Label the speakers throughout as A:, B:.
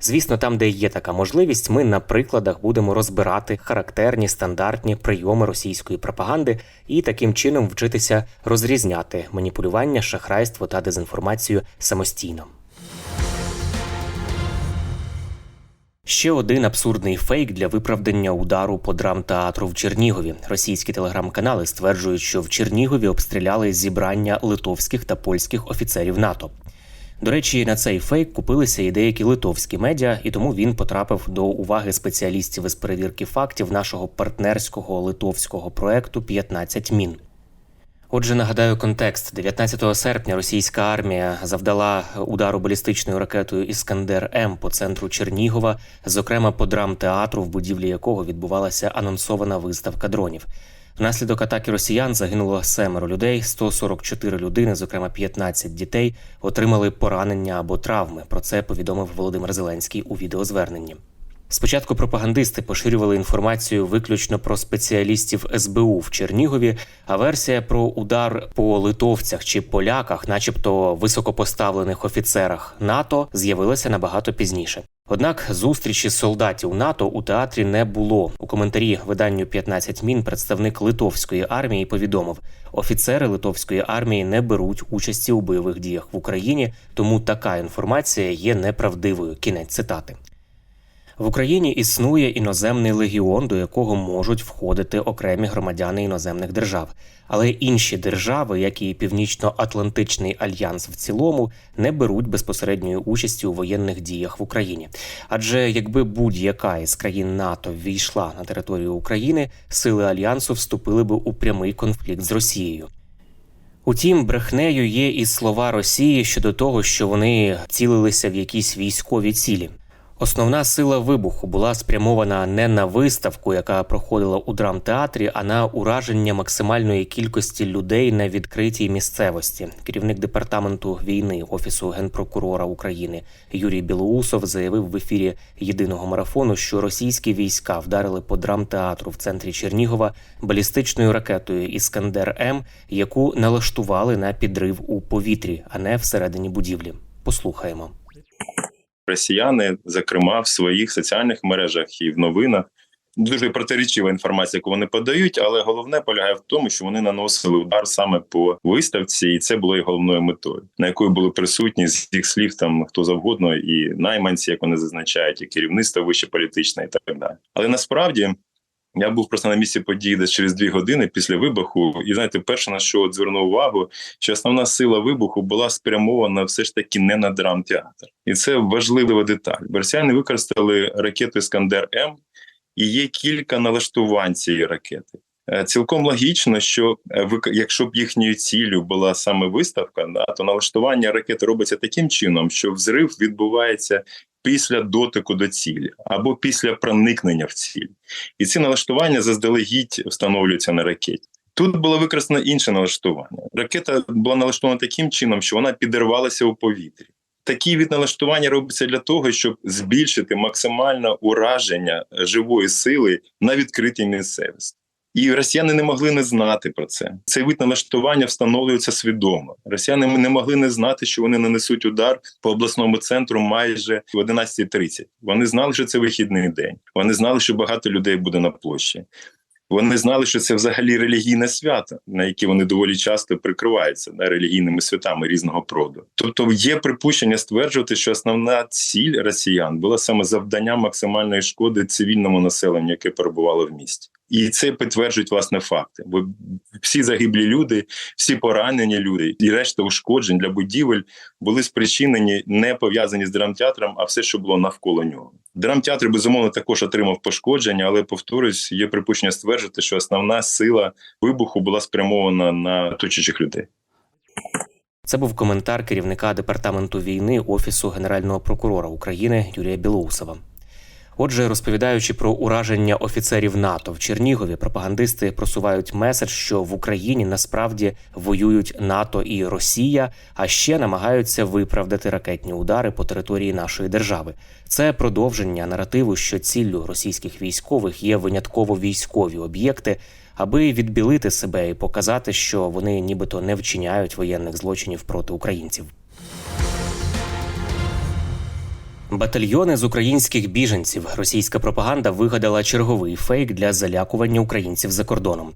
A: Звісно, там, де є така можливість, ми на прикладах будемо розбирати характерні стандартні прийоми російської пропаганди і таким чином вчитися розрізняти маніпулювання, шахрайство та дезінформацію самостійно. Ще один абсурдний фейк для виправдання удару по драмтеатру в Чернігові. Російські телеграм-канали стверджують, що в Чернігові обстріляли зібрання литовських та польських офіцерів НАТО. До речі, на цей фейк купилися і деякі литовські медіа, і тому він потрапив до уваги спеціалістів із перевірки фактів нашого партнерського литовського проекту «15 мін. Отже, нагадаю контекст. 19 серпня російська армія завдала удару балістичною ракетою Іскандер М по центру Чернігова, зокрема по драмтеатру, в будівлі якого відбувалася анонсована виставка дронів. Внаслідок атаки росіян загинуло семеро людей, 144 людини, зокрема 15 дітей, отримали поранення або травми. Про це повідомив Володимир Зеленський у відеозверненні. Спочатку пропагандисти поширювали інформацію виключно про спеціалістів СБУ в Чернігові, а версія про удар по литовцях чи поляках, начебто високопоставлених офіцерах НАТО, з'явилася набагато пізніше. Однак зустрічі солдатів НАТО у театрі не було. У коментарі виданню «15 мін представник литовської армії повідомив: офіцери литовської армії не беруть участі у бойових діях в Україні, тому така інформація є неправдивою. Кінець цитати. В Україні існує іноземний легіон, до якого можуть входити окремі громадяни іноземних держав. Але інші держави, як і Північно-Атлантичний альянс в цілому, не беруть безпосередньої участі у воєнних діях в Україні. Адже якби будь-яка із країн НАТО ввійшла на територію України, сили альянсу вступили би у прямий конфлікт з Росією. Утім, брехнею є і слова Росії щодо того, що вони цілилися в якісь військові цілі. Основна сила вибуху була спрямована не на виставку, яка проходила у драмтеатрі, а на ураження максимальної кількості людей на відкритій місцевості. Керівник департаменту війни офісу генпрокурора України Юрій Білоусов заявив в ефірі єдиного марафону, що російські війська вдарили по драмтеатру в центрі Чернігова балістичною ракетою Іскандер М, яку налаштували на підрив у повітрі, а не всередині будівлі. Послухаємо.
B: Росіяни, зокрема в своїх соціальних мережах і в новинах. Дуже протирічива інформація, яку вони подають, але головне полягає в тому, що вони наносили удар саме по виставці, і це було і головною метою, на якої були присутні з їх слів там хто завгодно, і найманці, як вони зазначають, і керівництво вище політичне, і так далі. Але насправді я був просто на місці події десь через дві години після вибуху, і знаєте, перше на що от звернув увагу, що основна сила вибуху була спрямована все ж таки не на драмтеатр, і це важлива деталь. Бо використали ракету Іскандер М, і є кілька налаштувань цієї ракети. Е, Цілком логічно, що е, якщо б їхньою ціллю була саме виставка, да, то налаштування ракети робиться таким чином, що взрив відбувається після дотику до цілі або після проникнення в ціль. І ці налаштування заздалегідь встановлюються на ракеті. Тут було використано інше налаштування. Ракета була налаштована таким чином, що вона підірвалася у повітрі. Такий від налаштування робиться для того, щоб збільшити максимальне ураження живої сили на відкритій місцевості. І росіяни не могли не знати про це. Цей вид налаштування встановлюється свідомо. Росіяни не могли не знати, що вони нанесуть удар по обласному центру майже в 11.30. Вони знали, що це вихідний день. Вони знали, що багато людей буде на площі. Вони знали, що це взагалі релігійне свято, на яке вони доволі часто прикриваються да, релігійними святами різного проду. Тобто є припущення стверджувати, що основна ціль росіян була саме завдання максимальної шкоди цивільному населенню, яке перебувало в місті. І це підтверджують власне факти. Бо всі загиблі люди, всі поранені люди і решта ушкоджень для будівель були спричинені не пов'язані з драмтеатром, а все, що було навколо нього. Драмтеатр безумовно також отримав пошкодження, але повторюсь, є припущення стверджувати, що основна сила вибуху була спрямована на точучих людей.
A: Це був коментар керівника департаменту війни Офісу Генерального прокурора України Юрія Білоусова. Отже, розповідаючи про ураження офіцерів НАТО в Чернігові, пропагандисти просувають меседж, що в Україні насправді воюють НАТО і Росія, а ще намагаються виправдати ракетні удари по території нашої держави. Це продовження наративу, що ціллю російських військових є винятково військові об'єкти, аби відбілити себе і показати, що вони нібито не вчиняють воєнних злочинів проти українців. Батальйони з українських біженців. Російська пропаганда вигадала черговий фейк для залякування українців за кордоном.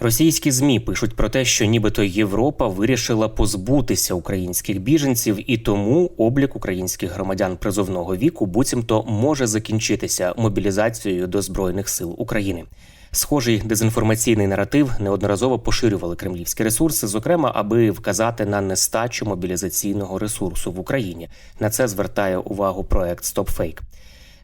A: Російські змі пишуть про те, що нібито Європа вирішила позбутися українських біженців, і тому облік українських громадян призовного віку буцімто може закінчитися мобілізацією до збройних сил України. Схожий дезінформаційний наратив неодноразово поширювали кремлівські ресурси, зокрема, аби вказати на нестачу мобілізаційного ресурсу в Україні. На це звертає увагу проект StopFake.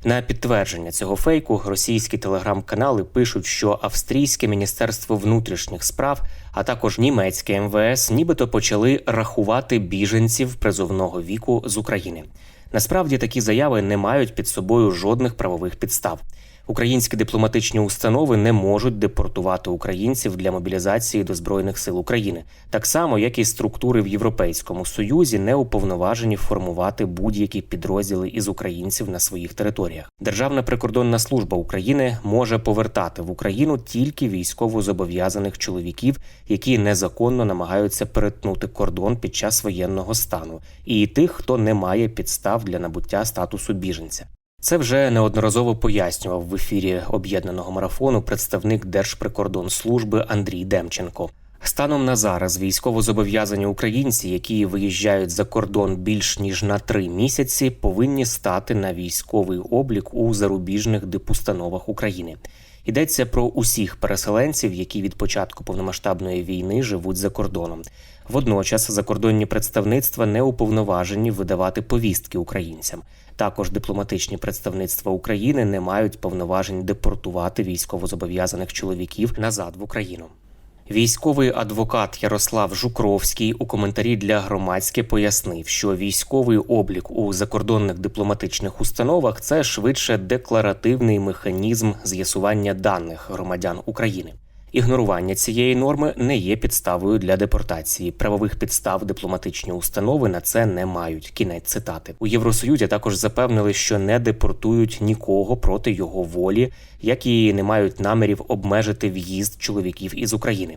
A: На підтвердження цього фейку російські телеграм-канали пишуть, що австрійське міністерство внутрішніх справ, а також німецьке МВС, нібито почали рахувати біженців призовного віку з України. Насправді такі заяви не мають під собою жодних правових підстав. Українські дипломатичні установи не можуть депортувати українців для мобілізації до збройних сил України, так само як і структури в Європейському Союзі не уповноважені формувати будь-які підрозділи із українців на своїх територіях. Державна прикордонна служба України може повертати в Україну тільки військово зобов'язаних чоловіків, які незаконно намагаються перетнути кордон під час воєнного стану, і тих, хто не має підстав для набуття статусу біженця. Це вже неодноразово пояснював в ефірі об'єднаного марафону представник Держприкордонслужби Андрій Демченко. Станом на зараз військовозобов'язані українці, які виїжджають за кордон більш ніж на три місяці, повинні стати на військовий облік у зарубіжних дипустановах України. Йдеться про усіх переселенців, які від початку повномасштабної війни живуть за кордоном. Водночас закордонні представництва не уповноважені видавати повістки українцям. Також дипломатичні представництва України не мають повноважень депортувати військовозобов'язаних чоловіків назад в Україну. Військовий адвокат Ярослав Жукровський у коментарі для громадське пояснив, що військовий облік у закордонних дипломатичних установах це швидше декларативний механізм з'ясування даних громадян України. Ігнорування цієї норми не є підставою для депортації. Правових підстав дипломатичні установи на це не мають. Кінець цитати у Євросоюзі. Також запевнили, що не депортують нікого проти його волі, як і не мають намірів обмежити в'їзд чоловіків із України.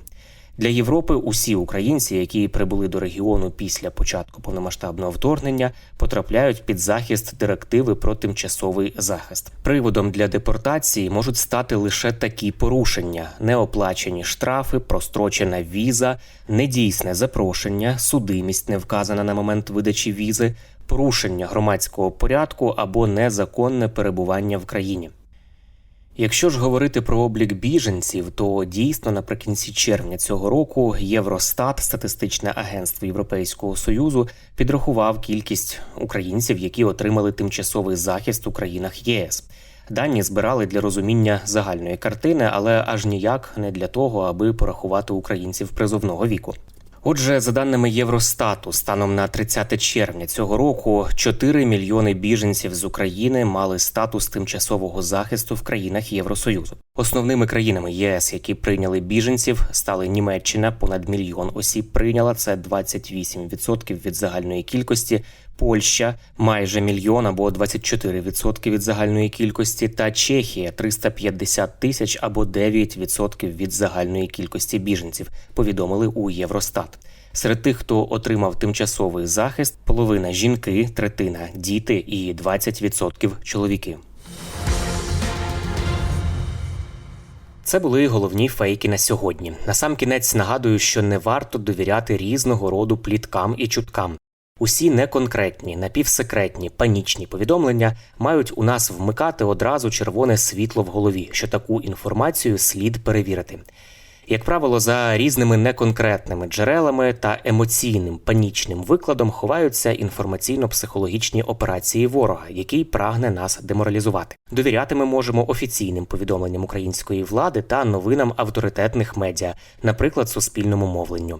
A: Для Європи усі українці, які прибули до регіону після початку повномасштабного вторгнення, потрапляють під захист директиви про тимчасовий захист. Приводом для депортації можуть стати лише такі порушення: неоплачені штрафи, прострочена віза, недійсне запрошення, судимість не вказана на момент видачі візи, порушення громадського порядку або незаконне перебування в країні. Якщо ж говорити про облік біженців, то дійсно наприкінці червня цього року Євростат, статистичне агентство Європейського союзу, підрахував кількість українців, які отримали тимчасовий захист у країнах ЄС. Дані збирали для розуміння загальної картини, але аж ніяк не для того, аби порахувати українців призовного віку. Отже, за даними Євростату, станом на 30 червня цього року 4 мільйони біженців з України мали статус тимчасового захисту в країнах Євросоюзу. Основними країнами ЄС, які прийняли біженців, стали Німеччина, понад мільйон осіб прийняла це 28% від загальної кількості. Польща майже мільйон або 24% від загальної кількості, та Чехія 350 тисяч або 9% від загальної кількості біженців. Повідомили у Євростат. Серед тих, хто отримав тимчасовий захист, половина жінки, третина діти і 20% чоловіки. Це були головні фейки на сьогодні. Насамкінець нагадую, що не варто довіряти різного роду пліткам і чуткам. Усі неконкретні, напівсекретні, панічні повідомлення мають у нас вмикати одразу червоне світло в голові, що таку інформацію слід перевірити. Як правило, за різними неконкретними джерелами та емоційним панічним викладом ховаються інформаційно-психологічні операції ворога, який прагне нас деморалізувати. Довіряти ми можемо офіційним повідомленням української влади та новинам авторитетних медіа, наприклад, суспільному мовленню.